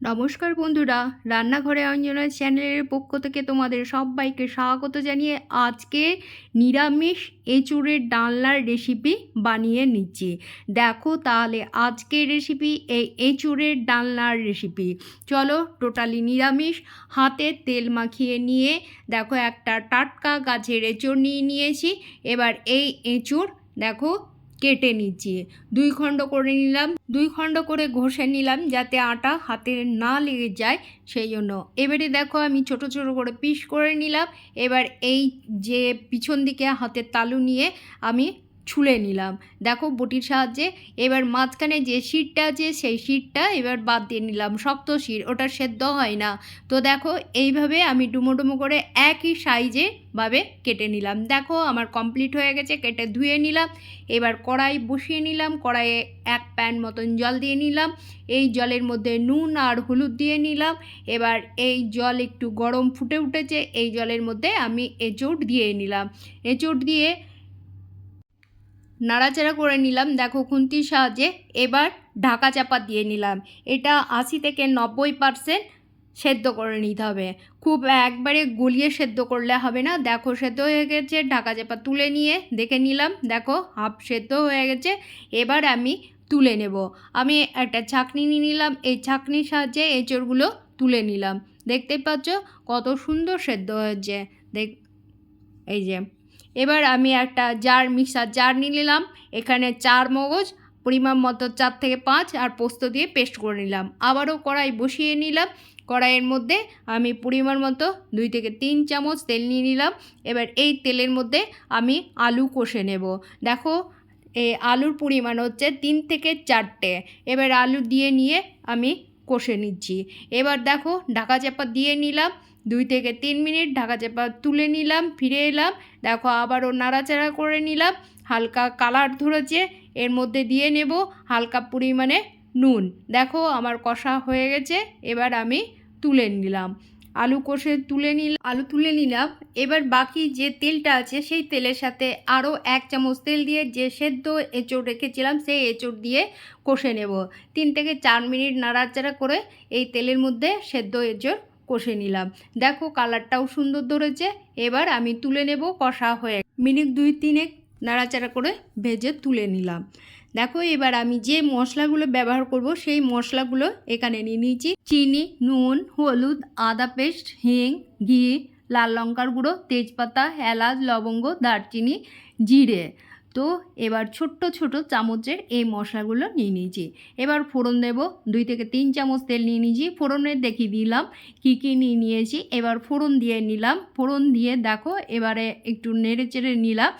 নমস্কার বন্ধুরা, রান্নাঘরে অঞ্জনা চ্যানেলের পক্ষ থেকে তোমাদের সবাইকে স্বাগত জানিয়ে আজকে নিরামিষ এঁচুড়ের ডালনার রেসিপি বানিয়ে নিচ্ছি। দেখো তাহলে আজকে রেসিপি এই এঁচুড়ের ডালনার রেসিপি চলো টোটালি নিরামিষ, হাতে তেল মাখিয়ে নিয়ে দেখো একটা টাটকা গাছের এঁচুড় নিয়ে নিয়েছি। এবার এই এঁচুড় দেখো কেটে নিচ্ছি। দুই খণ্ড করে নিলাম, দুই খণ্ড করে ঘষে নিলাম যাতে আটা হাতে না লেগে যায় সেই জন্য। এবারে দেখো আমি ছোট ছোট করে পিস করে নিলাম। এবার এই যে পিছন দিকে হাতের তালু নিয়ে আমি ছুলে নিলাম। দেখো বটির সাহায্যে এবার মাঝখানে যে শিরটা আছে সেই শিরটা এবার বাদ দিয়ে নিলাম, শক্ত শির ওটা সেদ্ধ হয় না। তো দেখো এইভাবে আমি ডুমো ডুমো করে একই সাইজে ভাবে কেটে নিলাম। দেখো আমার কমপ্লিট হয়ে গেছে, কেটে ধুয়ে নিলাম। এবার কড়াই বসিয়ে নিলাম, কড়াইয়ে এক প্যান মতন জল দিয়ে নিলাম। এই জলের মধ্যে নুন আর হলুদ দিয়ে নিলাম। এবার এই জল একটু গরম ফুটে উঠেছে, এই জলের মধ্যে আমি এঁচোড় দিয়ে নিলাম। এঁচোড় দিয়ে নাড়াচাড়া করে নিলাম। দেখো খুন্তির সাহায্যে এবার ঢাকা চাপা দিয়ে নিলাম। এটা আশি থেকে নব্বই পারসেন্ট সেদ্ধ করে নিতে হবে। খুব একবারে গলিয়ে সেদ্ধ করলে হবে না। দেখো সেদ্ধ হয়ে গেছে, ঢাকা চাপা তুলে নিয়ে দেখে নিলাম। দেখো হাফ সেদ্ধ হয়ে গেছে, এবার আমি তুলে নেব। আমি একটা ছাকনি নিয়ে নিলাম। এই ছাকনির সাহায্যে এঁচড়গুলো তুলে নিলাম। দেখতে পাচ্ছ কত সুন্দর সেদ্ধ হয়েছে। দেখ, এই যে এবার আমি একটা জার মিক্সার জার নিয়ে নিলাম। এখানে চার মগজ, পরিমাণ মতো চার থেকে পাঁচ আর পোস্ত দিয়ে পেস্ট করে নিলাম। আবারও কড়াই বসিয়ে নিলাম। কড়াইয়ের মধ্যে আমি পরিমাণ মতো দুই থেকে তিন চামচ তেল নিয়ে নিলাম। এবার এই তেলের মধ্যে আমি আলু কষে নেব। দেখো এই আলুর পরিমাণ হচ্ছে তিন থেকে চারটে। এবার আলু দিয়ে নিয়ে আমি কষে নিচ্ছি। এবার দেখো, ঢাকা চাপা দিয়ে নিলাম। দুই থেকে তিন মিনিট ঢাকা চাপা তুলে নিলাম, ফিরে এলাম। দেখো আবারও নাড়াচাড়া করে নিলাম। হালকা কালার ধরেছে, এর মধ্যে দিয়ে নেব হালকা পরিমাণে নুন। দেখো আমার কষা হয়ে গেছে, এবার আমি তুলে নিলাম। আলু কষে তুলে নিলাম আলু তুলে নিলাম। এবার বাকি যে তেলটা আছে, সেই তেলের সাথে আরও এক চামচ তেল দিয়ে যে সেদ্ধ এঁচড় রেখেছিলাম, সেই এঁচড় দিয়ে কষে নেব। তিন থেকে চার মিনিট নাড়াচাড়া করে এই তেলের মধ্যে সেদ্ধ এঁচড় কষে নিলাম। দেখো কালারটাও সুন্দর ধরেছে। এবার আমি তুলে নেব কষা হয়ে মিনিট দুই তিনেক নাড়াচাড়া করে ভেজে তুলে নিলাম। দেখো এবার আমি যে মশলাগুলো ব্যবহার করব, সেই মশলাগুলো এখানে নিয়ে নিয়েছি। চিনি, নুন, হলুদ, আদা পেস্ট, হিং, ঘি, লাল লঙ্কার গুঁড়ো, তেজপাতা, এলাচ, লবঙ্গ, দারচিনি, জিরে। তো এবার ছোট্ট ছোট চামচের এই মশলাগুলো নিয়ে নিয়েছি। এবার ফোড়ন দেব, দুই থেকে তিন চামচ তেল নিয়ে নিয়েছি। ফোড়নে দেখি দিলাম কী কী নিয়ে নিয়েছি। এবার ফোড়ন দিয়ে নিলাম। ফোড়ন দিয়ে দেখো এবারে একটু নেড়ে চেড়ে নিলাম।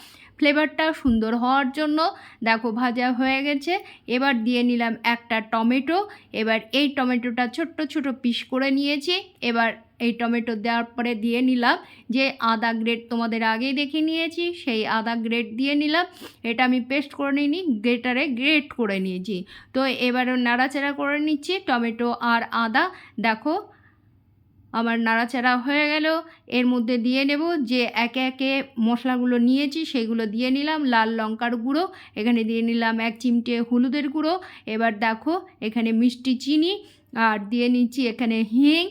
ফ্লেভারটা সুন্দর হওয়ার জন্য দেখো ভাজা হয়ে গেছে। এবার দিয়ে নিলাম একটা টমেটো। এবার এই টমেটোটা ছোট্ট ছোট পিস করে নিয়েছি। এবার এই টমেটো দেওয়ার পরে দিয়ে নিলাম যে আদা গ্রেড তোমাদের আগেই দেখে নিয়েছি, সেই আদা গ্রেড দিয়ে নিলাম। এটা আমি পেস্ট করে নিইনি, গ্রেটারে গ্রেট করে নিয়েছি। তো এবারও নাড়াচাড়া করে নিচ্ছি টমেটো আর আদা। দেখো আমার নাড়াচাড়া হয়ে গেল। এর মধ্যে দিয়ে নেব যে একে একে মশলাগুলো নিয়েছি, সেগুলো দিয়ে নিলাম লাল লঙ্কার গুঁড়ো, এখানে দিয়ে নিলাম এক চিমটে হলুদের গুঁড়ো। এবার দেখো এখানে মিষ্টি চিনি, আর দিয়ে নিচ্ছি এখানে হিং,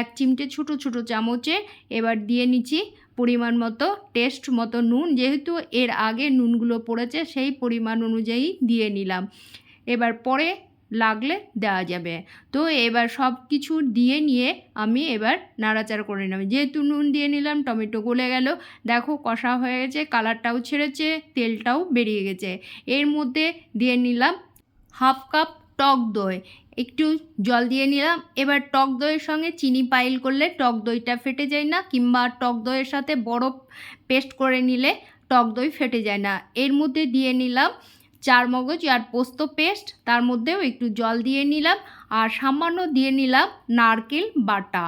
এক চিমটে ছোট ছোট চামচে। এবার দিয়ে নিচ্ছি পরিমাণ মতো টেস্ট মতো নুন, যেহেতু এর আগে নুনগুলো পড়েছে, সেই পরিমাণ অনুযায়ী দিয়ে নিলাম। এবার পরে লাগলে দেওয়া যাবে। তো এবার সব কিছু দিয়ে নিয়ে আমি এবার নাড়াচাড়া করে নিলাম যেহেতু নুন দিয়ে নিলাম, টমেটো গলে গেল। দেখো কষা হয়ে গেছে, কালারটাও ছেড়েছে, তেলটাও বেরিয়ে গেছে। এর মধ্যে দিয়ে নিলাম হাফ কাপ টক দই। একটু জল দিয়ে নিলাম। এবার টক দইয়ের সঙ্গে চিনি পাইল করলে টক দইটা ফেটে যায় না, কিংবা টক দইয়ের সাথে বরফ পেস্ট করে নিলে টক দই ফেটে যায় না। এর মধ্যে দিয়ে নিলাম চার মগজ আর পোস্ত পেস্ট, তার মধ্যেও একটু জল দিয়ে নিলাম আর সামান্য দিয়ে নিলাম নারকেল বাটা।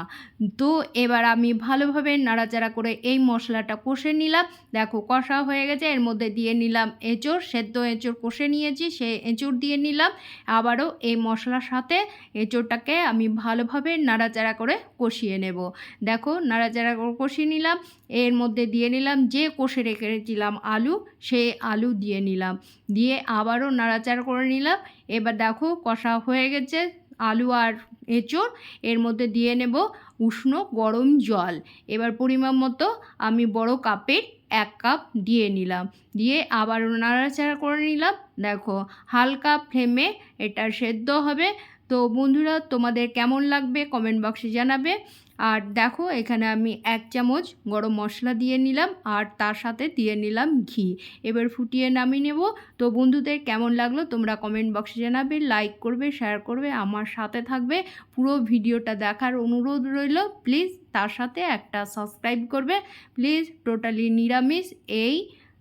তো এবার আমি ভালোভাবে নাড়াচাড়া করে এই মশলাটা কষে নিলাম। দেখো কষা হয়ে গেছে, এর মধ্যে দিয়ে নিলাম এঁচড়, সেদ্ধ এঁচড় কষে নিয়েছি সেই এঁচড় দিয়ে নিলাম। আবারও এই মশলার সাথে এঁচড়টাকে আমি ভালোভাবে নাড়াচাড়া করে কষিয়ে নেব। দেখো নাড়াচাড়া করে কষিয়ে নিলাম এর মধ্যে দিয়ে নিলাম, যে কষে রেখেছিলাম আলু সেই আলু দিয়ে নিলাম। দিয়ে আবারও নাড়াচাড়া করে নিলাম। এবার দেখো কষা হয়ে গেছে আলু আর এঁচোড়। এর মধ্যে দিয়ে নেব উষ্ণ গরম জল। এবার পরিমাণ মতো আমি বড় কাপের এক কাপ দিয়ে নিলাম। দিয়ে আবার নাড়াচাড়া করে নিলাম। দেখো হালকা ফ্লেমে এটা সেদ্ধ হবে। তো বন্ধুরা, তোমাদের কেমন লাগবে কমেন্ট বক্সে জানাবে। আর দেখো, এখানে আমি এক চামচ গরম মশলা দিয়ে নিলাম আর তার সাথে দিয়ে নিলাম ঘি। এবার ফুটিয়ে নামিয়ে নেব। তো বন্ধুদের কেমন লাগল তোমরা কমেন্ট বক্সে জানাবে লাইক করবে শেয়ার করবে, আমার সাথে থাকবে। পুরো ভিডিওটা দেখার অনুরোধ রইল। প্লিজ তার সাথে একটা সাবস্ক্রাইব করবে। প্লিজ টোটালি নিরামিষ এই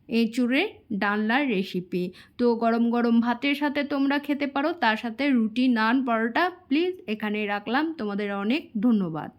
এঁচুড়ের ডালনার রেসিপি তো গরম গরম ভাতের সাথে তোমরা খেতে পারো, তার সাথে রুটি, নান, পরোটা প্লিজ এখানে রাখলাম। তোমাদের অনেক ধন্যবাদ।